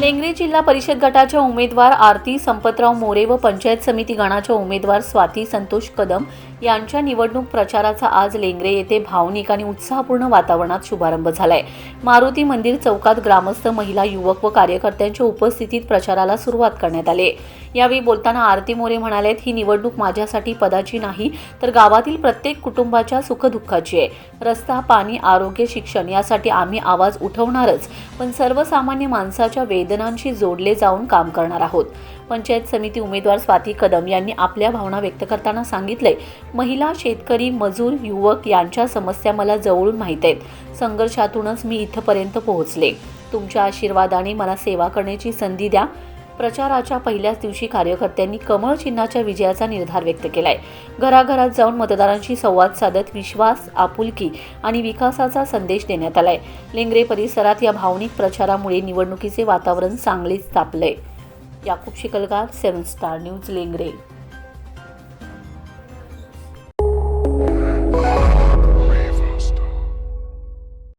लेंगरे जिल्हा परिषद गटाच्या उमेदवार आरती संपतराव मोरे व पंचायत समिती गणाच्या उमेदवार स्वाती संतोष कदम यांच्या निवडणूक प्रचाराचा आज लेंगरे येथे भावनिक आणि उत्साहपूर्ण वातावरणात शुभारंभ झालाय. मारुती मंदिर चौकात ग्रामस्थ महिला युवक व कार्यकर्त्यांच्या उपस्थितीत प्रचाराला सुरुवात करण्यात आली. यावेळी बोलताना आरती मोरे म्हणाल्यात ही निवडणूक माझ्यासाठी पदाची नाही तर गावातील प्रत्येक कुटुंबाच्या सुखदुःखाची आहे. रस्ता पाणी आरोग्य शिक्षण यासाठी आम्ही आवाज उठवणारच पण सर्वसामान्य माणसाच्या वेद वेदनांशी जोडले जाऊन काम करणार आहोत. पंचायत समिती उमेदवार स्वाती कदम यांनी आपल्या भावना व्यक्त करताना सांगितले महिला शेतकरी मजूर युवक यांच्या समस्या मला जवळून माहीत आहेत. संघर्षातूनच मी इथपर्यंत पोहोचले. तुमच्या आशीर्वादाने मला सेवा करण्याची संधी द्या. प्रचाराच्या पहिल्याच दिवशी कार्यकर्त्यांनी कमळ चिन्हाच्या विजयाचा निर्धार व्यक्त केलाय. घराघरात जाऊन मतदारांशी संवाद साधत विश्वास आपुलकी आणि विकासाचा संदेश देण्यात आलाय. लेंगरे परिसरात या भावनिक प्रचारामुळे निवडणुकीचे वातावरण चांगलेच तापलंय. Yakub Shikalgar seven star news Lengare.